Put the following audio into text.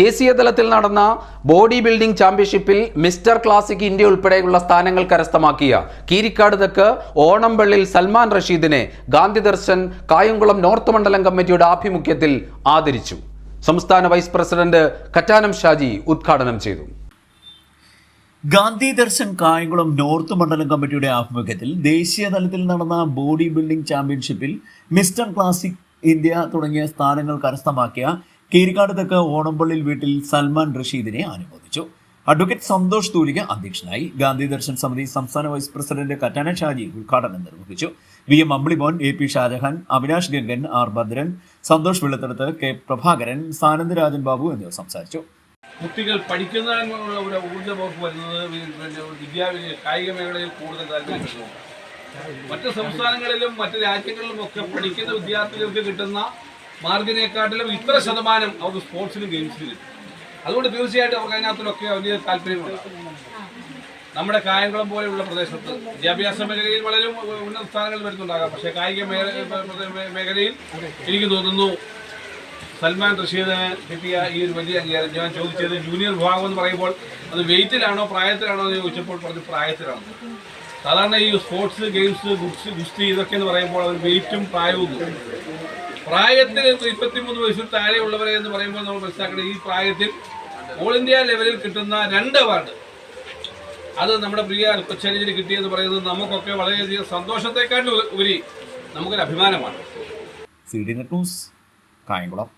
ദേശീയ തലത്തിൽ നടന്ന ബോഡി ബിൽഡിംഗ് ചാമ്പ്യൻഷിപ്പിൽ മിസ്റ്റർ ക്ലാസിക് ഇന്ത്യ ഉൾപ്പെടെയുള്ള സ്ഥാനങ്ങൾ കരസ്ഥമാക്കിയ കീരിക്കാട് തെക്ക് ഓണംപള്ളിൽ സൽമാൻ റഷീദിനെ ഗാന്ധി ദർശൻ കായംകുളം നോർത്ത് മണ്ഡലം കമ്മിറ്റിയുടെ ആഭിമുഖ്യത്തിൽ ആദരിച്ചു. സംസ്ഥാന വൈസ് പ്രസിഡന്റ് കറ്റാനം ഷാജി ഉദ്ഘാടനം ചെയ്തു. ഗാന്ധി ദർശൻ കായംകുളം നോർത്ത് മണ്ഡലം കമ്മിറ്റിയുടെ ആഭിമുഖ്യത്തിൽ ദേശീയ തലത്തിൽ നടന്ന ബോഡി ബിൽഡിംഗ് ചാമ്പ്യൻഷിപ്പിൽ മിസ്റ്റർ ക്ലാസിക് ഇന്ത്യ തുടങ്ങിയ സ്ഥാനങ്ങൾ കരസ്ഥമാക്കിയ കീരിക്കാട് തെക്ക് ഓണംപള്ളിൽ വീട്ടിൽ സൽമാൻ റഷീദിനെ അനുമോദിച്ചു. അഡ്വക്കേറ്റ് സന്തോഷ് തൂലിക അധ്യക്ഷനായി. ഗാന്ധി ദർശൻ സമിതി സംസ്ഥാന വൈസ് പ്രസിഡന്റ് കറ്റാന ഷാജി ഉദ്ഘാടനം നിർവഹിച്ചു. V M Ambilimon A P Shajahan Avinash Gangan R Bhadran Santhosh Vellathadathu K Prabhakaran Sanandarajan Babu എന്നിവർ സംസാരിച്ചു. കുട്ടികൾ പഠിക്കുന്നതിനുള്ള ഒരു ഊർജമൊക്കെ വരുന്നത് കായിക മേഖലയിൽ കൂടുതൽ താല്പര്യപ്പെടുന്നു മറ്റ് സംസ്ഥാനങ്ങളിലും മറ്റ് രാജ്യങ്ങളിലും ഒക്കെ പഠിക്കുന്ന വിദ്യാർത്ഥികൾക്ക് കിട്ടുന്ന മാർഗിനെക്കാട്ടിലും ഇത്ര ശതമാനം അവർക്ക് സ്പോർട്സിലും ഗെയിംസിലും. അതുകൊണ്ട് തീർച്ചയായിട്ടും അവർക്ക് അതിനകത്തിലൊക്കെ വലിയ താല്പര്യമുണ്ട്. നമ്മുടെ കായംകുളം പോലെയുള്ള പ്രദേശത്ത് വിദ്യാഭ്യാസ മേഖലയിൽ വളരെ ഉന്നത സ്ഥാനങ്ങളിൽ വരുന്നുണ്ടാകാം. പക്ഷേ കായിക മേഖല മേഖലയിൽ എനിക്ക് തോന്നുന്നു സൽമാൻ റഷീദിന് കിട്ടിയ ഈ ഒരു വലിയ അംഗീകാരം. ഞാൻ ചോദിച്ചത് ജൂനിയർ വിഭാഗം എന്ന് പറയുമ്പോൾ അത് വെയിറ്റിലാണോ പ്രായത്തിലാണോ എന്ന് ചോദിച്ചപ്പോൾ പറഞ്ഞു പ്രായത്തിലാണ്. സാധാരണ ഈ സ്പോർട്സ് ഗെയിംസ് ഗുസ്തി ഇതൊക്കെ എന്ന് പറയുമ്പോൾ അത് വെയിറ്റും പ്രായവും പ്രായത്തിൽ ഇരുപത്തിമൂന്ന് വയസ്സിൽ താഴെയുള്ളവരെ എന്ന് പറയുമ്പോൾ നമ്മൾ മനസ്സിലാക്കേണ്ടത് ഈ പ്രായത്തിൽ ഓൾ ഇന്ത്യ ലെവലിൽ കിട്ടുന്ന രണ്ട് അവാർഡ് അത് നമ്മുടെ പ്രിയ കൊച്ചനിന് കിട്ടിയെന്ന് പറയുന്നത് നമുക്കൊക്കെ വളരെയധികം സന്തോഷത്തെക്കാട്ടിൽ ഉപരി നമുക്കൊരു അഭിമാനമാണ്. കായംകുളം.